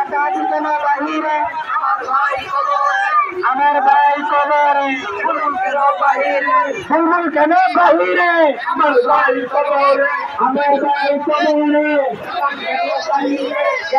একাডি কেন বাহিরে আমার ভাই কবরে ফুলফুল কেন বাহিরে আমার ভাই কবরে আমার ভাই কবরে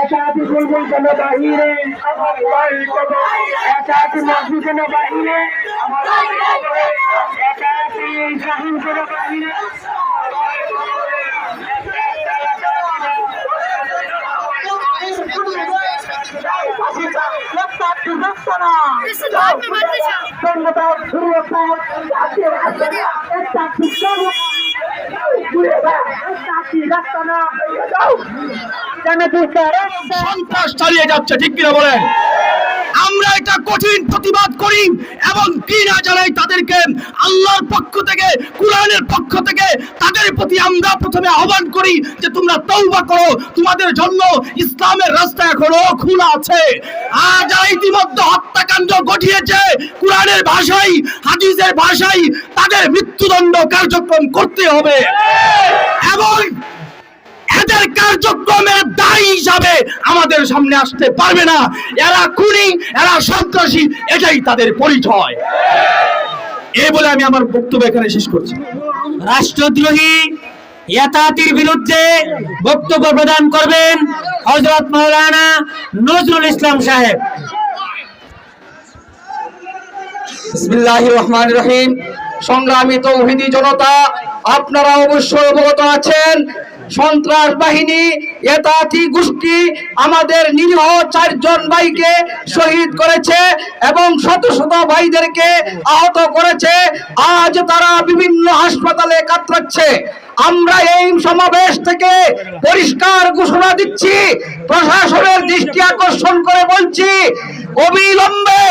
একাডি ফুলফুল কেন বাহিরে আমার ভাই কবরে একাডি মসজিদ কেন বাহিরে আমার ভাই কবরে চালিয়ে যাচ্ছে, ঠিক বলেন? আমরা এটা কঠিন প্রতিবাদ করি এবং ঘৃণা জানাই তাদেরকে আল্লাহর পক্ষ থেকে কোরআনের পক্ষ থেকে তাদের প্রতি আমরা প্রথমে আহ্বান করি যে তোমরা তৌবা করো। তোমাদের জন্য ইসলামের রাস্তা এখনও খোলা আছে। আর ইতিমধ্যে হত্যাকাণ্ড ঘটিয়েছে কোরআনের ভাষায়, হাদিসের ভাষায়। তাদের মৃত্যুদণ্ড কার্যক্রম করতে হবে। এবং এদের কার্যক্রমের দায়ী হিসাবে আমাদের সামনে আসতে পারবে না। এরা খুনি, এরা সন্ত্রাসী, এটাই তাদের পরিচয়। এই বলে আমি আমার বক্তব্য এখানে শেষ করছি। রাষ্ট্রদ্রোহী ইয়াতাতির বিরুদ্ধে বক্তব্য প্রদান করবেন হজরত মৌলানা নজরুল ইসলাম সাহেব। বিসমিল্লাহ রহমান রহিম। সংগ্রামী তৌহিদি জনতা আপনারা অবশ্যই অবগত আছেন। সন্ত্রাস বাহিনী এতাতি গোষ্ঠী আমাদের নিরীহ চারজন ভাইকে শহীদ করেছে এবং শত শত ভাইদেরকে আহত করেছে। আজ তারা বিভিন্ন হাসপাতালে কাতরাচ্ছে। আমরা এই সমাবেশ থেকে পরিষ্কার ঘোষণা দিচ্ছি, প্রশাসনের দৃষ্টি আকর্ষণ করে বলছি অবিলম্বে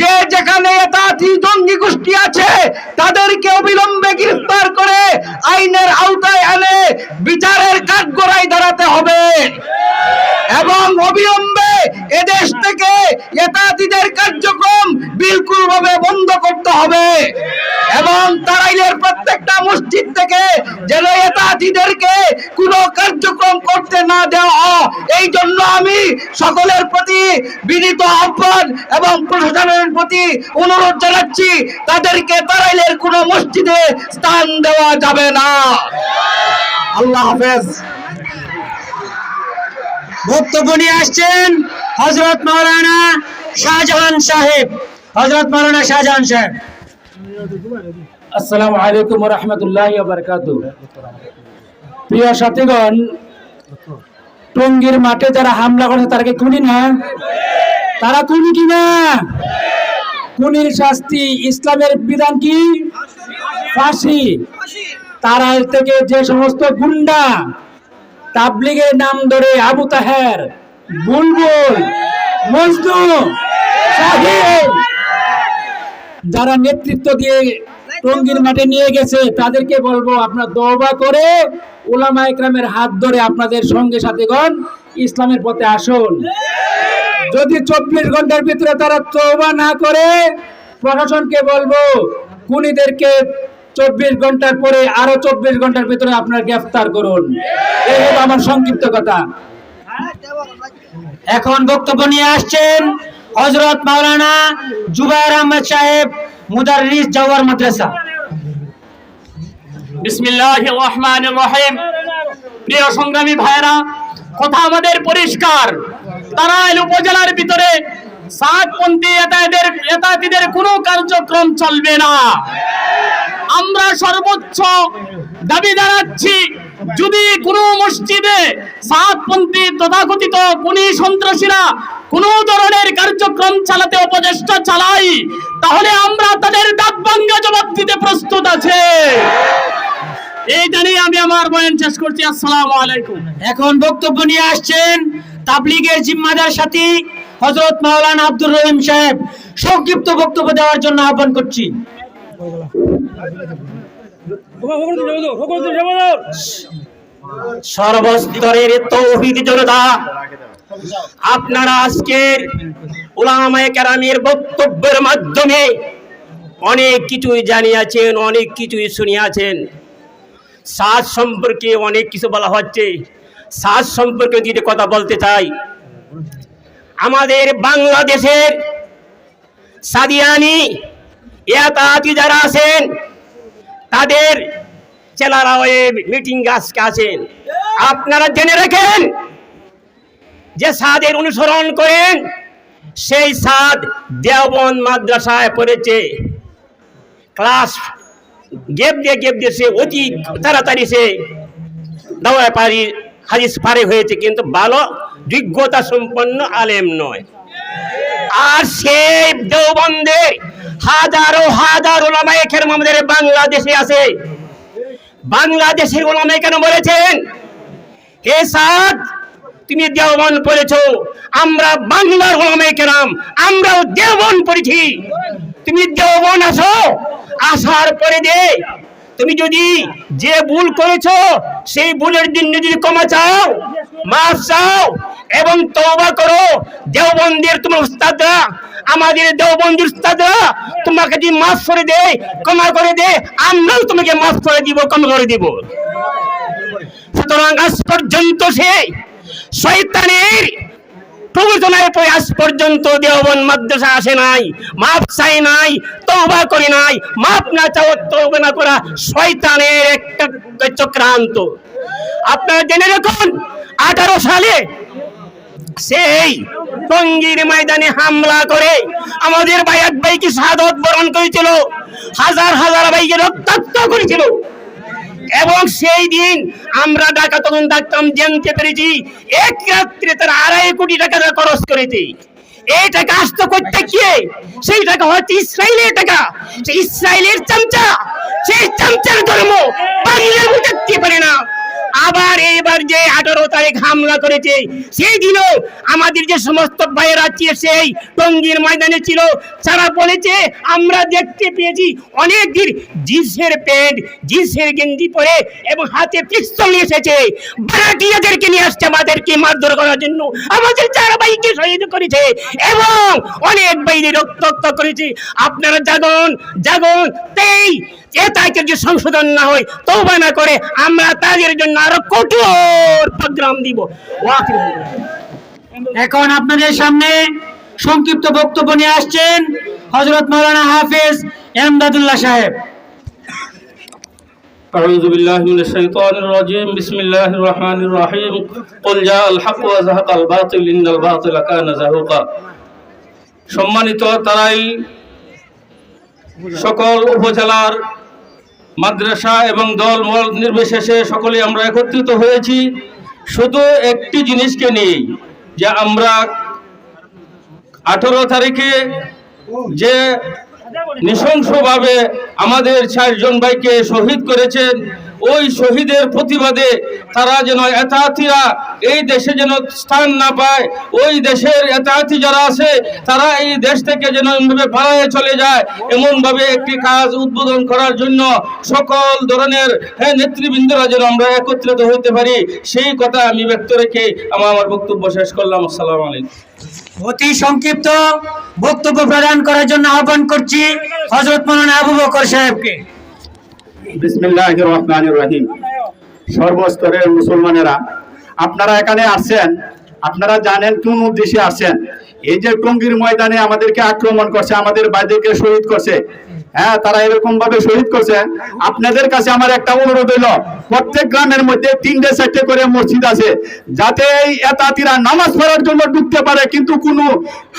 যে যেখানে জঙ্গি গোষ্ঠী আছে, তাদেরকে অবিলম্বে গ্রেফতার করে আইনের আওতায় আনে বিচারের কাঠগড়ায় দাঁড়াতে হবে। এবং অবিলম্বে এদেশ থেকে এতাতিদের কার্যক্রম বিলকুল ভাবে বন্ধ করতে হবে এবং তারাইলের প্রত্যেকটা মসজিদ থেকে যেন এতাতিদেরকে কোনো কার্যক্রম করতে না দেওয়া এই জন্য আমি সকলের প্রতি বিনীত আহ্বান এবং প্রশাসনের প্রতি অনুরোধ জানাচ্ছি, তাদেরকে তারাইলের কোনো মসজিদে স্থান দেওয়া যাবে না। আল্লাহ হাফেজ। বক্তব্য নিয়ে আসছেন হজরত মৌলানা শাহজাহান সাহেব। হজরত মৌলানা শাহজাহান সাহেব। আসসালামু আলাইকুম রহমতুল্লাহ প্রিয় সাথীগণ মাঠে যারা হামলা করেছে, তারা কি খুনি না? তারা খুনি খুনির শাস্তি ইসলামের বিধান কি? ফাঁসি। তারা থেকে যে সমস্ত গুন্ডা তাবলিগের নাম ধরে আবু তাহের, বুলবুল, মজনু যারা নেতৃত্ব দিয়ে টঙ্গীর মাঠে নিয়ে গেছে। তাদেরকে বলব, আপনার দবা করে ওলামা একরামের হাত ধরে আপনাদের সঙ্গে সাথীগণ ইসলামের পথে আসুন। যদি চব্বিশ ঘণ্টার ভিতরে তারা তওবা না করে, প্রশাসনকে বলব, খুনিদেরকে চব্বিশ ঘণ্টার পরে আরও চব্বিশ ঘণ্টার ভিতরে আপনার গ্রেফতার করুন। এই হলো আমার সংক্ষিপ্ত কথা। এখন বক্তব্য নিয়ে আসছেন হজরত মাওলানা জুবাইর আহমদ সাহেব মুদারিস জাওয়ার মাদ্রাসা। বিসমিল্লাহ রহমান রহিম। প্রিয় সংগ্রামী ভাইরা কথা আমাদের পরিষ্কার। তারাইল উপজেলার ভিতরে সাতপন্থী কার্যক্রম চলবে না। আমরা সর্বোচ্চ দাবি জানাচ্ছি, যদি কোনো মসজিদে সাতপন্থী তথাকথিত কোন সন্ত্রাসীরা কোনো ধরনের কার্যক্রম চালাতে অপচেষ্টা চালাই, তাহলে আমরা তাদের দাঁত ভাঙ্গা জবাব দিতে প্রস্তুত আছে। এই জানিয়ে আমি আমার বয়ান শেষ করছি, আসসালামু আলাইকুম। এখন বক্তব্য নিয়ে আসছেন তাবলিগের জিম্মাদার সাথী হজরত মাওলানা আব্দুর রহিম সাহেব। সংক্ষিপ্ত বক্তব্য দেওয়ার জন্য আহ্বান করছি। সর্বস্তরের তৌহিদ জনতা আপনারা আজকের উলামায়ে কেরামের বক্তব্যের মাধ্যমে অনেক কিছুই জানিয়েছেন, অনেক কিছুই শুনিয়াছেন। শ্বাস সম্পর্কে অনেক কিছু বলা হচ্ছে। শ্বাস সম্পর্কে যদি কথা বলতে চাই, আমাদের বাংলাদেশের সাদিয়ানি ইয়াতাতি যারা আছেন, তাদের চেলারাও মিটিং আজকে আছেন আপনারা জেনে রাখেন যে সাদের অনুসরণ করেন, সেই সাদ দেওবন্দ মাদ্রাসায় পড়েছে। ক্লাস গেপ দিয়ে গেপ দিয়ে সে অতি তাড়াতাড়ি সে দাওয়া পারি, হাদিস পারে হয়েছে, কিন্তু ভালো যোগ্যতা সম্পন্ন আলেম নয়। আর সেই দেওবন্দের হাজারো হাজার ওলামায়ে কেরাম আমাদের বাংলাদেশে আছে। বাংলাদেশের ওলামায়ে কেন বলেছেন, হে সাদ তুমি দেওবন পড়েছো। আমরা বাংলার ওলামায়ে কেরাম, আমরাও দেওবন পড়েছি। তুমি দেওবন আসো আসার পরে দে। তুমি যদি যে ভুল করেছ, সেই ভুলের দিন যদি ক্ষমা চাও, মাফ চাও, এবং তওবা করো, দেওবন্দির তোমার উস্তাদরা, আমাদের দেওবন্দির উস্তাদরা তোমাকে যদি মাফ করে দে, ক্ষমা করে দে, আমরাও তোমাকে মাফ করে দিব, ক্ষমা করে দিব। সুতরাং আজ পর্যন্ত সে শয়তানের প্রবচনায় পরে আজ পর্যন্ত দেওবন মাদ্রাসা আসে নাই, মাপ চাই নাই, তওবা করে নাই, মাপ না চাও তওবা না করা শয়তানের একটা চক্রান্ত। আপনারা জেনে রাখুন, আঠারো সালে সেই টঙ্গীর ময়দানে হামলা করে আমাদের ভাই এক ভাইকে শাহাদত বরণ করেছিল, হাজার হাজার ভাইকে রক্তাক্ত করেছিল। এবং সেই দিন আমরা ডাকা তখন ডাকতাম, জানতে পেরেছি। এক রাত্রে তারা আড়াই কোটি টাকা খরচ করেছে এই টাকা আসতো করতে গিয়ে সেই টাকা হয়তো ইসরায়েলের টাকা। ইসরায়েলের চামচা, সেই চামচার ধর্ম বাংলার বুঝতে পারে না আবার এইবার যে আঠারো তারিখ হামলা করেছে, সেই দিনও আমাদের যে সমস্ত ভাইয়েরা সেই টঙ্গীর ময়দানে ছিল। তারা বলেছে, আমরা দেখতে পেয়েছি অনেক দিন জিন্সের প্যান্ট জিন্সের গেঞ্জি পরে এবং হাতে পিস্তল নিয়ে এসেছে। ভাড়াটিয়াদেরকে নিয়ে আসছে আমাদেরকে মারধর করার জন্য। আমাদের চার ভাইকে শহীদ করেছে এবং অনেক বাইরে রক্তাক্ত করেছে। আপনারা জাগন জাগন, তেই এটাকে যে সংশোধন না হয় তৌবা না করে আমরা তাদের জন্য আরো কঠোর প্রোগ্রাম দিব ওয়াকিল এখন আপনাদের সামনে সংক্ষিপ্ত বক্তব্য নিয়ে আসছেন হজরত মৌলানা হাফেজ এমদাদুল্লাহ সাহেব أعوذ بالله من الشيطان الرجيم بسم الله الرحمن الرحيم قل جاء الحق وزهق الباطل إن الباطل كان زهوقا সম্মানিত তারাই সকল উপজেলার মাদ্রাসা এবং দল মল নির্বিশেষে সকলে আমরা একত্রিত হয়েছি। শুধু একটি জিনিসকে নিয়েই যে আমরা আঠেরো তারিখে যে নৃশংসভাবে আমাদের চারজন ভাইকে শহীদ করেছেন ওই শহীদের প্রতিবাদে তারা যেন এতাহাতিরা এই দেশে যেন স্থান না পায়, ওই দেশের এতাহাতি যারা আছে, তারা এই দেশ থেকে যেন এমনভাবে পালায়ে চলে যায়, এমনভাবে একটি কাজ উদ্বোধন করার জন্য সকল ধরনের হ্যাঁ নেতৃবৃন্দরা যেন আমরা একত্রিত হইতে পারি, সেই কথা আমি ব্যক্ত রেখে আমার আমার বক্তব্য শেষ করলাম। আসসালাম আলাইকুম। অতি সংক্ষিপ্ত বক্তব্য প্রদান করার জন্য আহ্বান করছি হজরত মৌলানা আবু বকর সাহেবকে। বিসমিল্লাহ রহমান রহিম সর্বস্তরের মুসলমানেরা, আপনারা এখানে আসছেন আপনারা জানেন কোন উদ্দেশ্যে আসছেন এই যে টঙ্গীর ময়দানে আমাদেরকে আক্রমণ করছে, আমাদের বাইদেরকে শহীদ করছে হ্যাঁ তারা এরকম ভাবে শহীদ করছে। আপনাদের কাছে আমার একটা অনুরোধ হইল, প্রত্যেক গ্রামের মধ্যে তিনটে চারটে করে মসজিদ আছে, যাতে এই এতাতিরা নামাজ পড়ার জন্য ঢুকতে পারে, কিন্তু কোনো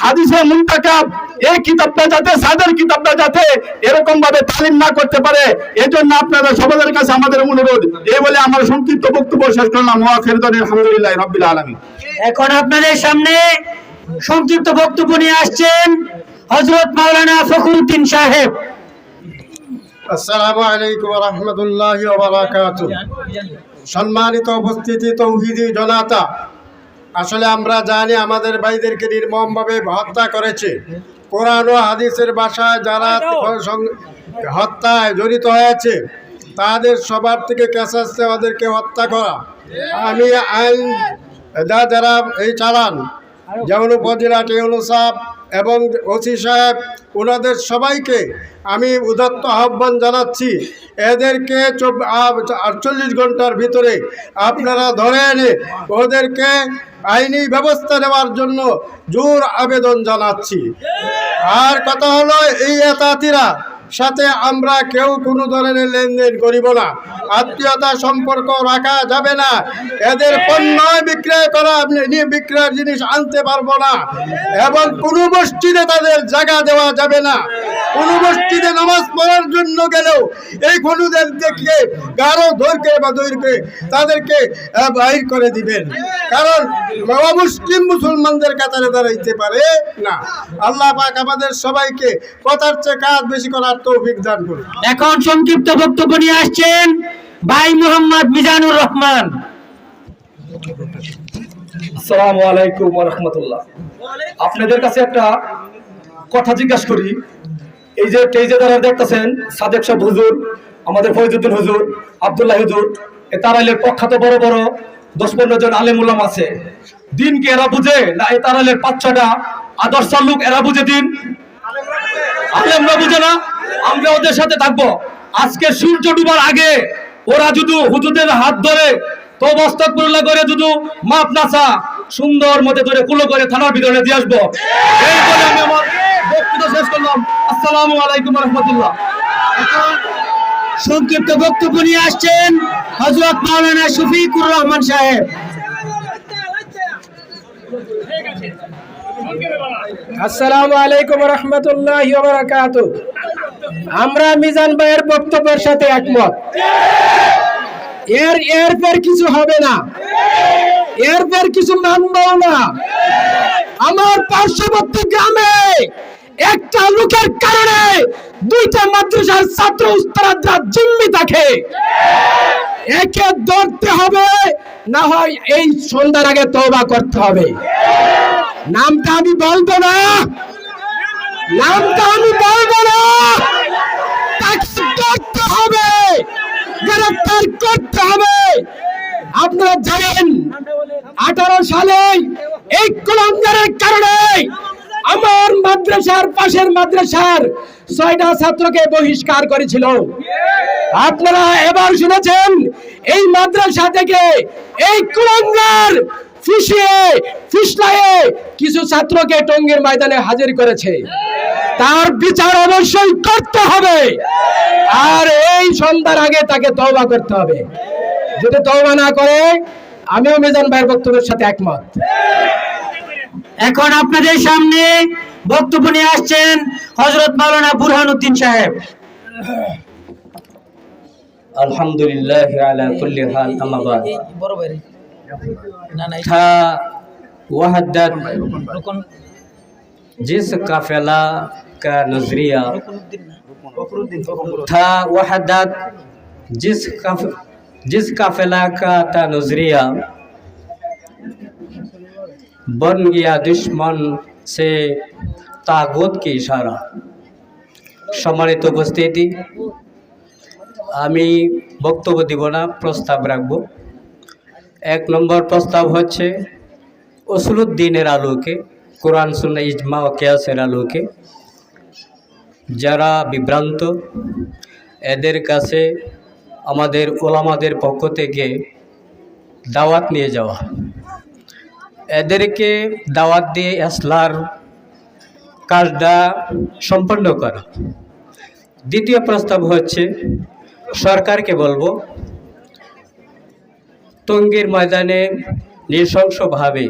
হাদিসে মুন্তাকাব এই কিতাবটা যাতে, সাদের কিতাবটা যাতে এরকম ভাবে তালিম না করতে পারে কাছে আমাদের অনুরোধ, এই বলে আমার সংক্ষিপ্ত বক্তব্য শেষ করলাম। আলহামদুলিল্লাহ রাব্বিল আলামিন। এখন আপনাদের সামনে সংক্ষিপ্ত বক্তব্য নিয়ে আসছেন হজরত মাওলানা ফখরুদ্দিন সাহেব। আসসালামু আলাইকুম রহমতুল্লাহ বারাকাত সম্মানিত উপস্থিতি তৌহিদি জনতা, আসলে আমরা জানি আমাদের ভাইদেরকে নির্মমভাবে হত্যা করেছে। কোরআন ও হাদিসের ভাষায় যারা হত্যায় জড়িত হয়েছে, তাদের সবার থেকে কেসাসে ওদেরকে হত্যা করা। আমি আইন, যারা এই চালান, যেমন উপজেলা টেউনু সাহেব এবং ওসি সাহেব, ওনাদের সবাইকে আমি উদাত্ত আহ্বান জানাচ্ছি। এদেরকে আটচল্লিশ ঘণ্টার ভিতরে আপনারা ধরে এনে ওদেরকে আইনি ব্যবস্থা নেওয়ার জন্য জোর আবেদন জানাচ্ছি। আর কথা হলো এই এতাতিরা সাথে আমরা কেউ কোনো ধরনের লেনদেন করিব না। আত্মীয়তা সম্পর্ক রাখা যাবে না। এদের পণ্য বিক্রয় করা বিক্রয়ের জিনিস আনতে পারব না। এবং কোনো মসজিদে তাদের জায়গা দেওয়া যাবে না। কোনো মসজিদে নামাজ পড়ার জন্য গেলেও এই খনুদের দেখে গাঢ় ধরকে বা দৈরকে তাদেরকে বাহির করে দিবেন। কারণ মুসলিম মুসলমানদের কাতারে দাঁড়াইতে পারে না। আল্লাহ পাক আমাদের সবাইকে কথার চেয়ে কাজ বেশি করার তৌফিক দান করুন। এখন সংক্ষিপ্ত বক্তব্য নিয়ে আসছেন ভাই মোহাম্মদ মিজানুর রহমান। আসসালামু আলাইকুম ওয়া আপনাদের কাছে একটা কথা জিজ্ঞাসা করি। এই যে টেজে যারা দেখতেছেন সাদেক সাহেব হুজুর আমাদের ফরিদুদ্দিন হুজুর আব্দুল্লাহ হুজুর এ তারাইলের প্রখ্যাত বড় বড় দশ পনেরো জন আলেম উলামা আছে। দিন কি এরা বুঝে? না এই তারাইলের পাঁচ ছটা আদর্শ লোক এরা বুঝে দিন? আলেমরা বুঝে না? আমরা ওদের সাথে থাকব। আজকে সূর্য ডুবার আগে ওরা যদি হুজুরদের হাত ধরে তো বস্তাকুল্লা করে যদি মাপ নাচা সুন্দর মতে ধরে কুলো করে থানার ভিতরে দিয়ে আসব। এই বলে আমি আমার বক্তব্য শেষ করলাম। আসসালামু আলাইকুম রহমতুল্লাহ। সংক্ষিপ্ত বক্তব্য নিয়ে আসছেন হজরত মাওলানা শফিকুর রহমান সাহেব। আসসালামু আলাইকুম রহমতুল্লাহ বারাকাত আমরা মিজান ভাইয়ের বক্তব্যের সাথে একমত। এর এরপর কিছু হবে না। এরপর কিছু মানবও না। আমার পার্শ্ববর্তী গ্রামে একটা লোকের কারণে দুইটা মাদ্রাসার ছাত্র উস্তাদরা জিম্মি থাকে। একে ধরতে হবে, না হয় এই সন্ধ্যার আগে তওবা করতে হবে। নামটা আমি বলব না। নামটা আমি বলব না। গ্রেফতার করতে হবে। আপনারা জানেন, আঠারো সালে এই কুলঙ্গারের কারণে আমার মাদ্রাসার পাশের মাদ্রাসার ছয়টা ছাত্রকে বহিষ্কার করেছিল। আপনারা এবার শুনেছেন এই মাদ্রাসা থেকে এই কুলঙ্গার ফুসিয়ে কিছু ছাত্রকে টঙ্গের ময়দানে হাজির করেছে। তার বিচার অবশ্যই করতে হবে। আর এই সন্ধ্যার আগে তাকে তওবা করতে হবে। যদি তওবা না করে, আমিও মিজান ভাইয়ের বক্তব্যের সাথে একমত। এখন আপনাদের সামনে বক্তব্য নিয়ে আসছেন হজরত মাওলানা বুরহান উদ্দিন সাহেব। अल्हम्दुलिल्लाह अला कुल्ली हाल अम्मा बाद था वहदत जिस काफिला का नजरिया था वहदत जिस काफ, जिस काफिला का था नजरिया बन गया दुश्मन से तागुत की इशारा সম্মানিত উপস্থিতি আমি বক্তব্য দিব না, প্রস্তাব রাখব। এক নম্বর প্রস্তাব হচ্ছে অসুলুদ্দিনের আলোকে, কোরআন সুন্না ইজমা ও কেয়াসের আলোকে যারা বিভ্রান্ত, এদের কাছে আমাদের ওলামাদের পক্ষ থেকে দাওয়াত নিয়ে যাওয়া। এদেরকে দাওয়াত দিয়ে আসলার কাজটা সম্পন্ন করা। দ্বিতীয় প্রস্তাব হচ্ছে সরকারকে বলব টঙ্গীর ময়দানে নৃশংসভাবে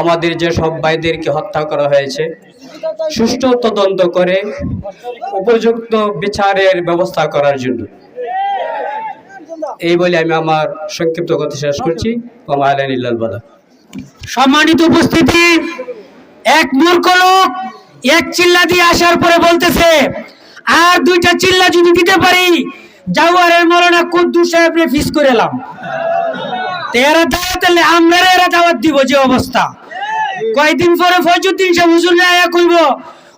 আমাদের যে সব ভাইদেরকে হত্যা করা হয়েছে, সুষ্ঠু তদন্ত করে উপযুক্ত বিচারের ব্যবস্থা করার জন্য। এই বলে আমি আমার সংক্ষিপ্ত কথা শেষ করছি। বালা সম্মানিত উপস্থিতি, এক মূর্খ লোক এক চিল্লা দিয়ে আসার পরে বলতেছে, আর দুইটা চিল্লা যদি দিতে পারি জাওয়ারের মরনা কুদ্দু সাহেবরে ফিস করে এলাম। এরা দাওয়াত আমরা এরা দাওয়াত দিব যে অবস্থা। কয়েকদিন পরে ফজুদ্দিন সাহেব হুজুর আয়া কইব,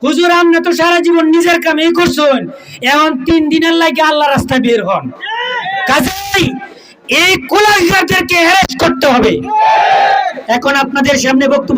হুজুর আপনি তো সারা জীবন নিজের কাম এই করছেন। এখন তিন দিনের লাগে আল্লাহ রাস্তা বের হন। কাজেই এই কোলাঘাটদেরকে হ্যারেস করতে হবে। এখন আপনাদের সামনে বক্তব্য